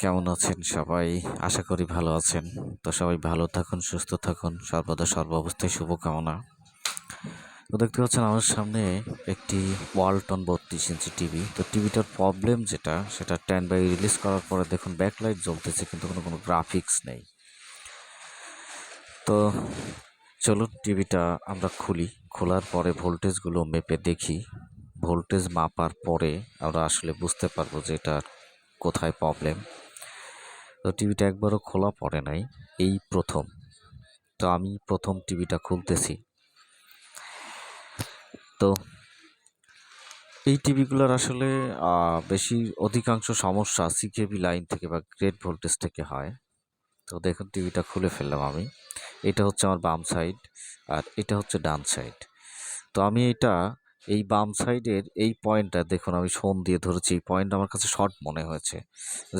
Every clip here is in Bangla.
কেমন আছেন সবাই? আশা করি ভালো আছেন। তো সবাই ভালো থাকুন, সুস্থ থাকুন। সর্বদা সর্ব অবস্থায় শুভকামনা। তো দেখতে পাচ্ছেন আমার সামনে একটি ওয়ালটন বত্রিশ ইঞ্চি টিভি তো টিভিটার প্রবলেম যেটা, সেটা টেন বাই রিলিজ করার পরে দেখুন ব্যাকলাইট জ্বলতেছে, কিন্তু কোনো কোনো গ্রাফিক্স নেই। তো চলুন টিভিটা আমরা খুলি। খোলার পরে ভোল্টেজগুলো মেপে দেখি। ভোল্টেজ মাপার পরে আমরা আসলে বুঝতে পারব যে এটা কোথায় প্রবলেম তো টিভিটা একবারও খোলা পড়ে নাই, এই প্রথম। তো আমি প্রথম টিভিটা খুলতেছি। তো এই টিভিগুলোর আসলে বেশি অধিকাংশ সমস্যা সিকেবি লাইন থেকে বা গ্রেড ভোল্টেজ থেকে হয়। তো দেখুন, টিভিটা খুলে ফেললাম আমি। এটা হচ্ছে আমার বাম সাইড আর এটা হচ্ছে ডান সাইড তো আমি এটা এই বাম সাইডের এই পয়েন্টটা, দেখুন আমি সোন দিয়ে ধরেছি, এই পয়েন্ট আমার কাছে শর্ট মনে হয়েছে,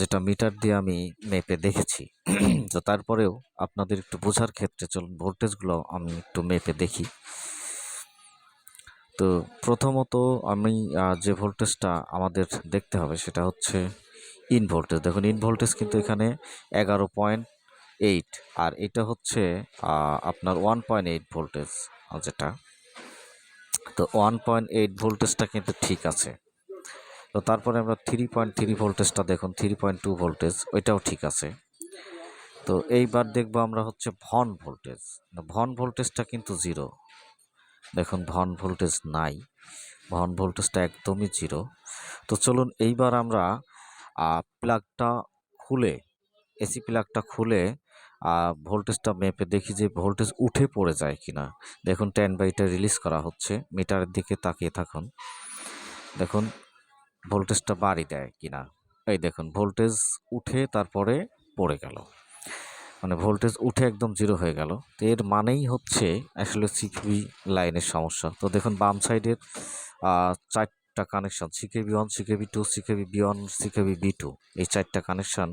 যেটা মিটার দিয়ে আমি মেপে দেখেছি। তো তারপরেও আপনাদের একটু বোঝার ক্ষেত্রে চলুন, ভোল্টেজগুলো আমি একটু মেপে দেখি। তো প্রথমত আমি যে ভোল্টেজটা আমাদের দেখতে হবে সেটা হচ্ছে ইন ভোল্টেজ। দেখুন, ইন ভোল্টেজ কিন্তু এখানে এগারো পয়েন্ট এইট, আর এটা হচ্ছে আপনার ওয়ান পয়েন্ট এইট ভোল্টেজ যেটা। তো ওয়ান পয়েন্ট এইট ভোল্টেজটা কিন্তু ঠিক আছে। তো তারপরে আমরা থ্রি পয়েন্ট থ্রি ভোল্টেজটা দেখুন থ্রি পয়েন্ট টু ভোল্টেজ ওইটাও ঠিক আছে। তো এইবার দেখব আমরা হচ্ছে ভন ভোল্টেজ ভন ভোল্টেজটা কিন্তু জিরো দেখুন, ভন ভোল্টেজ নাই। ভন ভোল্টেজটা একদমই জিরো তো চলুন এইবার আমরা প্লাগটা খুলে এসি প্লাগটা খুলে ভোল্টেজটা মেপে দেখি যে ভোল্টেজ উঠে পড়ে যায় কিনা। দেখুন টেন বাইটা রিলিজ করা হচ্ছে। মিটারের দিকে তাকিয়ে থাকুন। দেখুন ভোল্টেজটা বাড়ি দেয় কিনা। এই দেখুন ভোল্টেজ উঠে তারপরে পড়ে গেল। মানে ভোল্টেজ উঠে একদম জিরো হয়ে গেল। তো এর মানেই হচ্ছে আসলে সিকিবি লাইনের সমস্যা। তো দেখুন, বাম সাইডের চারটা connection CKB one CKB two CKB B one CKB B two এই চারটা কানেকশান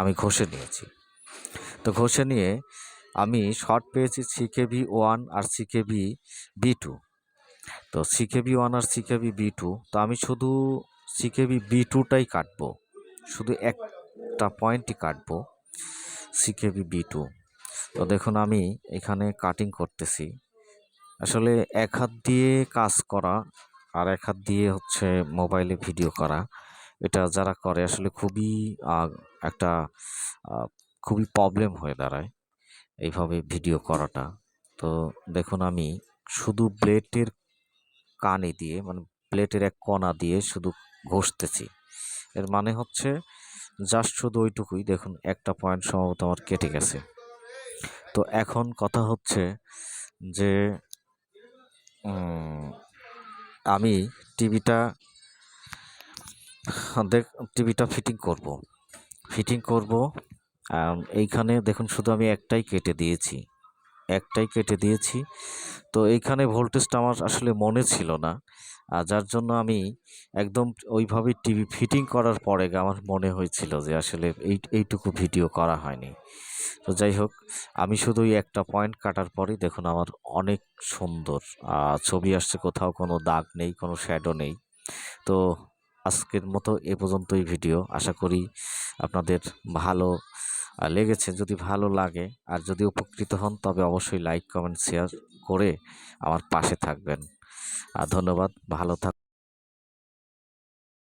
আমি ঘষে নিয়েছি। তো ঘষে নিয়ে আমি শর্ট পেয়েছি সিকেবি ওয়ান আর সিকেবি বি টু তো সিকেবি ওয়ান আর সিকেবি বি টু তো আমি শুধু সিকেবি বি টুটাই কাটবো। শুধু একটা পয়েন্টই কাটবো সিকেবি বি টু তো দেখুন আমি এখানে কাটিং করতেছি। আসলে এক হাত দিয়ে কাজ করা আর এক হাত দিয়ে হচ্ছে মোবাইলে ভিডিও করা, এটা যারা করে আসলে খুবই একটা খুবই প্রবলেম হয়ে দাঁড়ায় এইভাবে ভিডিও করাটা। তো দেখুন আমি শুধু ব্লেডের কানে দিয়ে মানে প্লেটের এক কণা দিয়ে শুধু ঘষতেছি। এর মানে হচ্ছে জাস্ট শুধু ওইটুকুই। দেখুন, একটা পয়েন্ট সম্ভবত আমার কেটে গেছে। তো এখন কথা হচ্ছে যে আমি টিভিটা, দেখ, টিভিটা ফিটিং করব। ফিটিং করব এইখানে দেখুন, শুধু আমি একটাই কেটে দিয়েছি। একটাই কেটে দিয়েছি। তো এইখানে ভোল্টেজটা আমার আসলে মনে ছিল না। আর যার জন্য আমি একদম ওইভাবে টিভি ফিটিং করার পরে আমার মনে হয়েছিল যে আসলে এই, এইটুকু ভিডিও করা হয়নি। তো যাই হোক, আমি শুধু ওই একটা পয়েন্ট কাটার পরেই দেখুন, আমার অনেক সুন্দর ছবি আসছে কোথাও, কোনো দাগ নেই, কোনো শ্যাডো নেই। তো আজকের মতো এ পর্যন্তই ভিডিও। আশা করি আপনাদের ভালো লেগেছে, যদি ভালো লাগে। আর যদি উপকৃত হন, তবে অবশ্যই লাইক কমেন্ট শেয়ার করে আমার পাশে থাকবেন। আর ধন্যবাদ, ভালো থাক